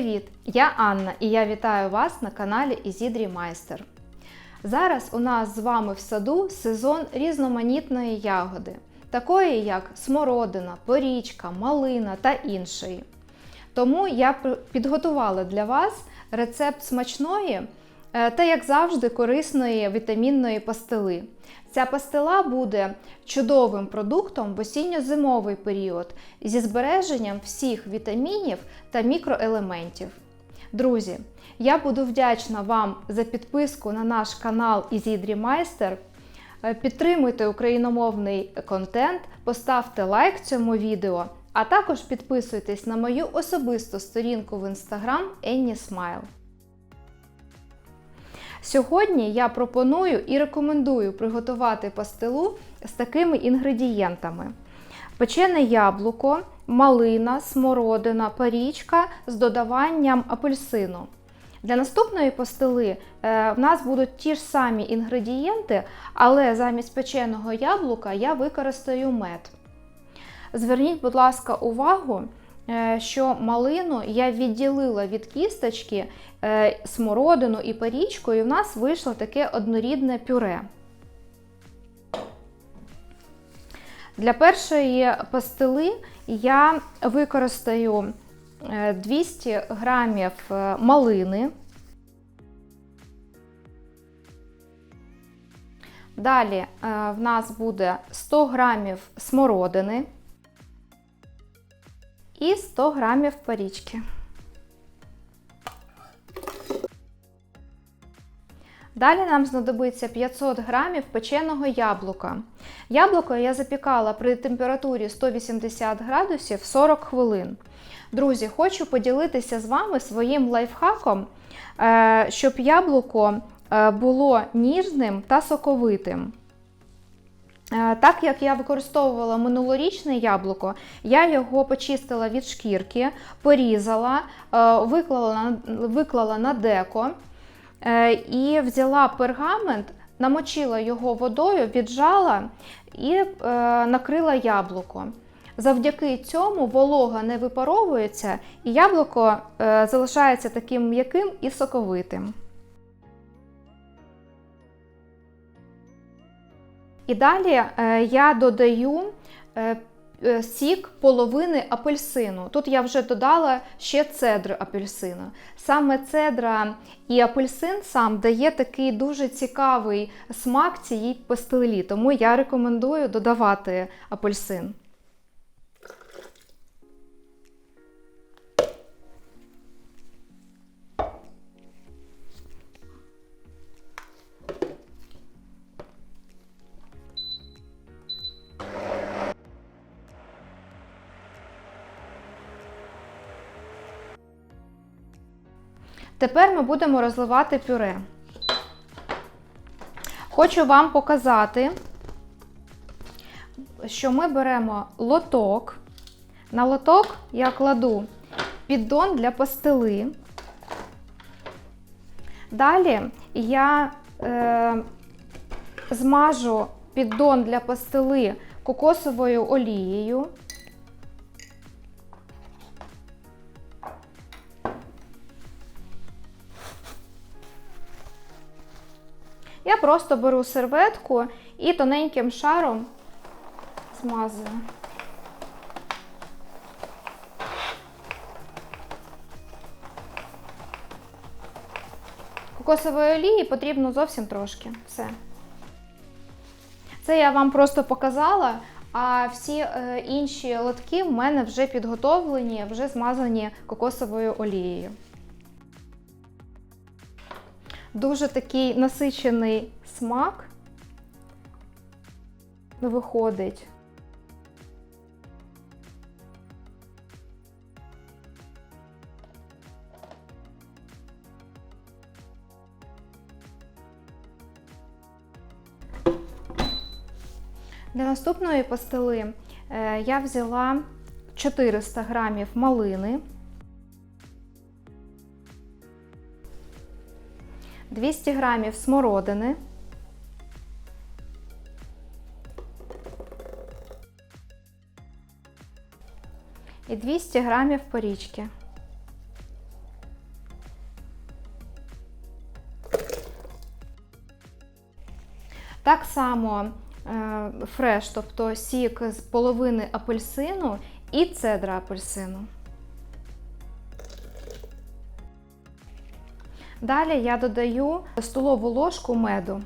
Привіт! Я Анна і я вітаю вас на каналі Ізідрі Майстер. Зараз у нас з вами в саду сезон різноманітної ягоди, такої як смородина, порічка, малина та іншої. Тому я підготувала для вас рецепт смачної е, та, як завжди, корисної вітамінної пастили. Ця пастила буде чудовим продуктом в осінньо-зимовий період зі збереженням всіх вітамінів та мікроелементів. Друзі, я буду вдячна вам за підписку на наш канал Ізідрі Майстер. Е, Підтримуйте україномовний контент, поставте лайк цьому відео, а також підписуйтесь на мою особисту сторінку в інстаграм Енні. Сьогодні я пропоную і рекомендую приготувати пастилу з такими інгредієнтами: печене яблуко, малина, смородина, парічка з додаванням апельсину. Для наступної пастили е, в нас будуть ті ж самі інгредієнти, але замість печеного яблука я використаю мед. Зверніть, будь ласка, увагу, що малину я відділила від кісточки е, смородину і парічку, і в нас вийшло таке однорідне пюре. Для першої пастили я використаю е, 200 грамів е, малини. Далі е, в нас буде 100 грамів смородини і 100 грамів парічки. Далі нам знадобиться 500 грамів печеного яблука. Яблуко я запікала при температурі 180 градусів 40 хвилин. Друзі, хочу поділитися з вами своїм лайфхаком, е, щоб яблуко е, було ніжним та соковитим. Е, Так як я використовувала минулорічне яблуко, я його почистила від шкірки, порізала, е, виклала виклала на деко е, і взяла пергамент, намочила його водою, віджала і накрила яблуко. Завдяки цьому волога не випаровується, і яблуко залишається таким м'яким і соковитим. І далі е, я додаю е, е, сік половини апельсину. Тут я вже додала ще цедру апельсину. Саме цедра і апельсин сам дає такий дуже цікавий смак цієї пастилі, тому я рекомендую додавати апельсин. Тепер ми будемо розливати пюре. Хочу вам показати, що ми беремо лоток. На лоток я кладу піддон для пастили. Далі я е, змажу піддон для пастили кокосовою олією. Я просто беру серветку і тоненьким шаром змазую. Кокосової олії потрібно зовсім трошки. Все. Це я вам просто показала, а всі е, інші лотки в мене вже підготовлені, вже змазані кокосовою олією. Дуже такий насичений смак виходить. Для наступної пастили е, я взяла 400 грамів малини. 200 грамів смородини, і 200 грамів порічки. Так само е, фреш, тобто сік з половини апельсину і цедра апельсину. Далі я додаю столову ложку меду.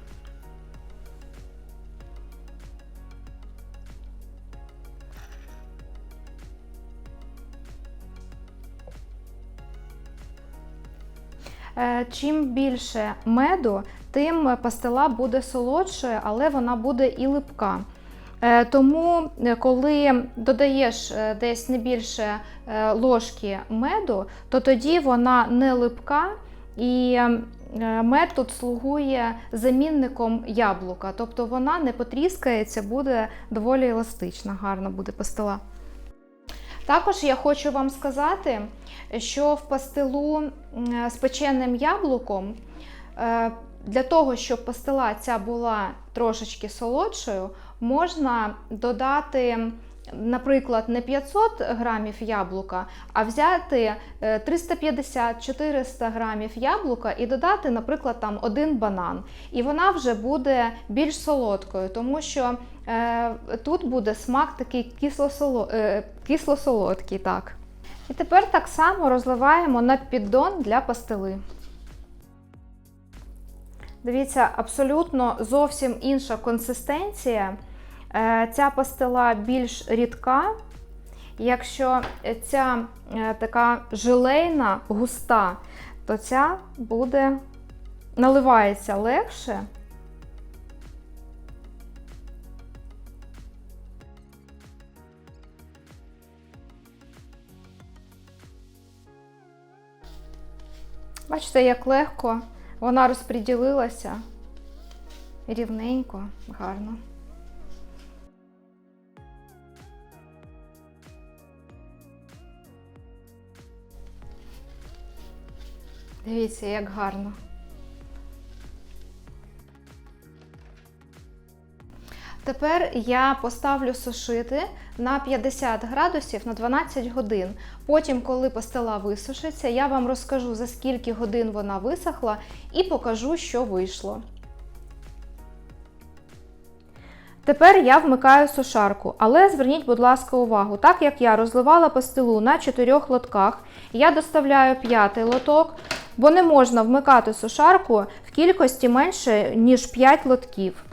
Е, Чим більше меду, тим пастила буде солодшою, але вона буде і липка. Е, Тому, е, коли додаєш десь не більше ложки меду, то тоді вона не липка і е, мед слугує замінником яблука. Тобто вона не потріскається, буде доволі еластична, гарна буде пастила. Також я хочу вам сказати, що в пастилу з печеним яблуком е, для того, щоб пастила ця була трошечки солодшою, можна додати, наприклад, не 500 грамів яблука, а взяти е, 350-400 грамів яблука і додати, наприклад, там один банан. І вона вже буде більш солодкою, тому що е, тут буде смак такий е, кисло-солодкий. Так. І тепер так само розливаємо на піддон для пастили. Дивіться, абсолютно зовсім інша консистенція. Е, Ця пастила більш рідка. Якщо ця е, така желейна, густа, то ця буде наливається легше. Бачите, як легко вона розподілилася рівненько, гарно. Дивіться, як гарно. Тепер я поставлю сушити на 50 градусів на 12 годин. Потім, коли пастила висушиться, я вам розкажу, за скільки годин вона висохла, і покажу, що вийшло. Тепер я вмикаю сушарку, але зверніть, будь ласка, увагу, так як я розливала пастилу на 4 лотках, я доставляю п'ятий лоток, бо не можна вмикати сушарку в кількості менше, ніж 5 лотків.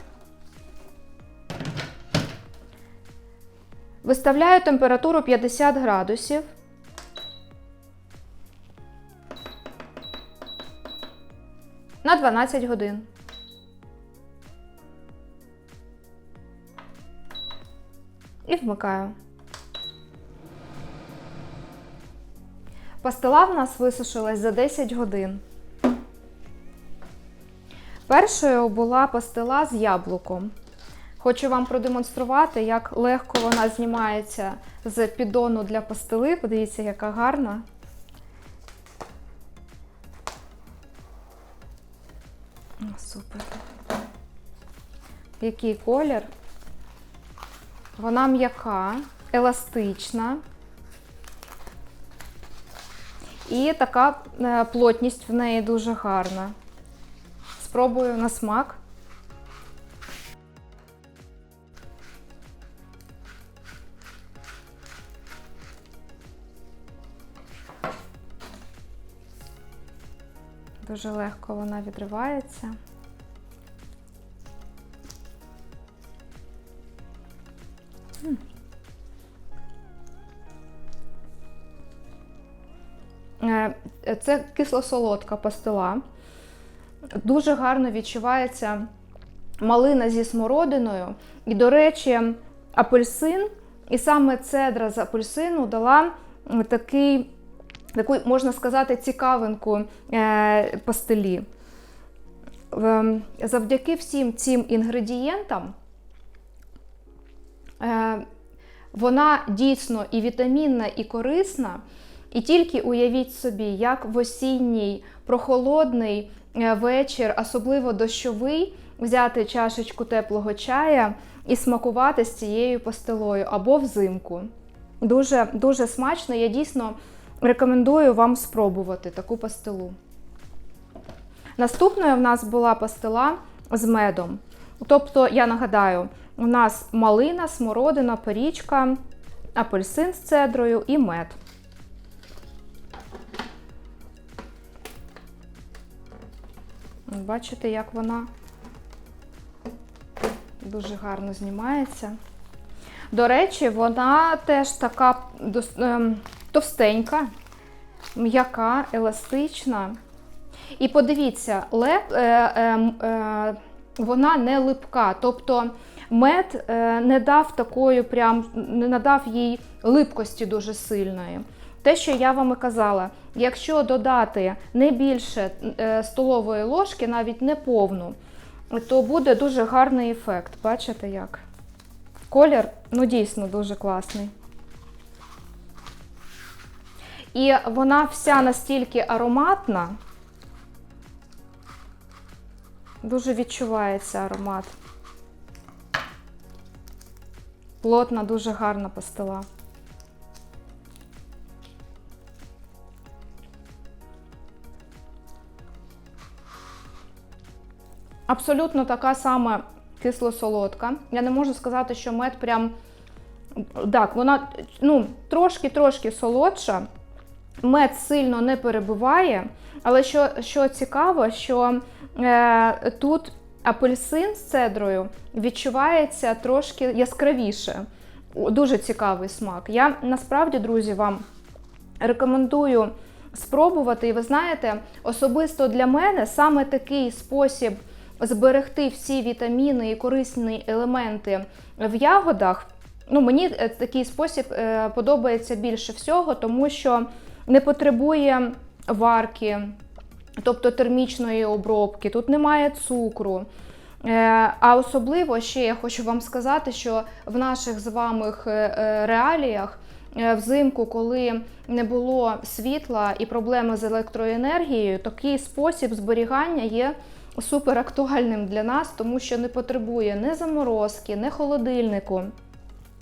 Виставляю температуру 50 градусів. На 12 годин. І вмикаю. Пастила в нас висушилась за 10 годин. Першою була пастила з яблуком. Хочу вам продемонструвати, як легко вона знімається з піддону для пастили. Подивіться, яка гарна. Супер. Який колір. Вона м'яка, еластична. І така е, плотність в неї дуже гарна. Спробую на смак. Дуже легко вона відривається. Це кисло-солодка пастила. Дуже гарно відчувається малина зі смородиною. І, до речі, апельсин, і саме цедра з апельсину дала такий, таку, можна сказати, цікавинку е, пастилі. Е, Завдяки всім цим інгредієнтам е, вона дійсно і вітамінна, і корисна. І тільки уявіть собі, як в осінній прохолодний е, вечір, особливо дощовий, взяти чашечку теплого чая і смакувати з цією пастилою або взимку. Дуже, дуже смачно. Я дійсно рекомендую вам спробувати таку пастилу. Наступною в нас була пастила з медом. Тобто, я нагадаю, у нас малина, смородина, порічка, апельсин з цедрою і мед. Бачите, як вона дуже гарно знімається. До речі, вона теж така ем, товстенька, м'яка, еластична. І подивіться, леп, е, е, е, вона не липка, тобто мед е, не дав такої, прям не надав їй липкості дуже сильної. Те, що я вам і казала, якщо додати не більше е, столової ложки, навіть не повну, то буде дуже гарний ефект. Бачите як? Колір, ну дійсно дуже класний. І вона вся настільки ароматна, дуже відчувається аромат. Плотна, дуже гарна пастила. Абсолютно така сама кисло-солодка. Я не можу сказати, що мед прям. Так, вона ну, трошки-трошки солодша. Мед сильно не перебиває. Але що, що цікаво, що е, тут апельсин з цедрою відчувається трошки яскравіше. Дуже цікавий смак. Я насправді, друзі, вам рекомендую спробувати. І ви знаєте, особисто для мене саме такий спосіб зберегти всі вітаміни і корисні елементи в ягодах. Ну, мені е, такий спосіб е, подобається більше всього, тому що не потребує варки, тобто термічної обробки, тут немає цукру. Е, А особливо ще я хочу вам сказати, що в наших з вами реаліях взимку, коли не було світла і проблеми з електроенергією, такий спосіб зберігання є супер актуальним для нас, тому що не потребує ні заморозки, ні холодильнику.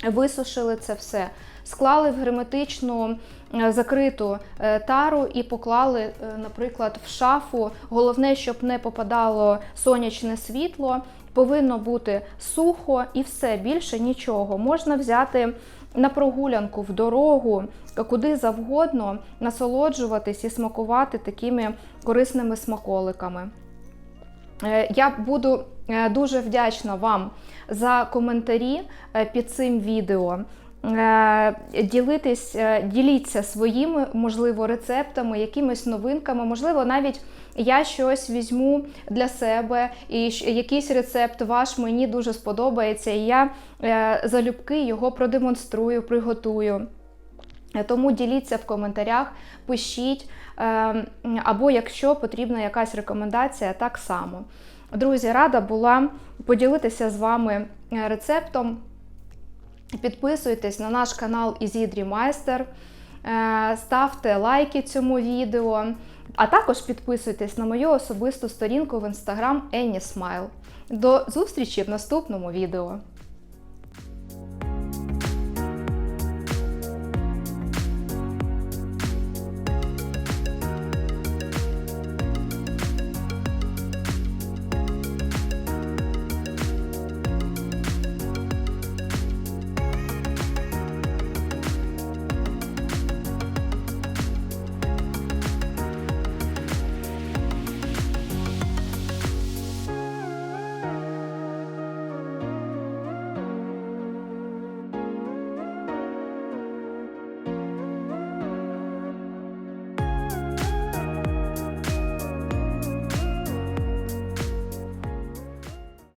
Висушили це все, склали в герметичну е, закриту е, тару і поклали, е, наприклад, в шафу. Головне, щоб не попадало сонячне світло, повинно бути сухо і все, більше нічого. Можна взяти на прогулянку, в дорогу, куди завгодно, насолоджуватись і смакувати такими корисними смаколиками. Е, Я буду е, дуже вдячна вам за коментарі е, під цим відео. Ділитись, діліться своїми, можливо, рецептами, якимись новинками. Можливо, навіть я щось візьму для себе, і якийсь рецепт ваш мені дуже сподобається, і я залюбки його продемонструю, приготую. Тому діліться в коментарях, пишіть, е, або якщо потрібна якась рекомендація, так само. Друзі, рада була поділитися з вами е, рецептом. Підписуйтесь на наш канал Ізідрі Майстер, е, ставте лайки цьому відео, а також підписуйтесь на мою особисту сторінку в інстаграм Smile. До зустрічі в наступному відео!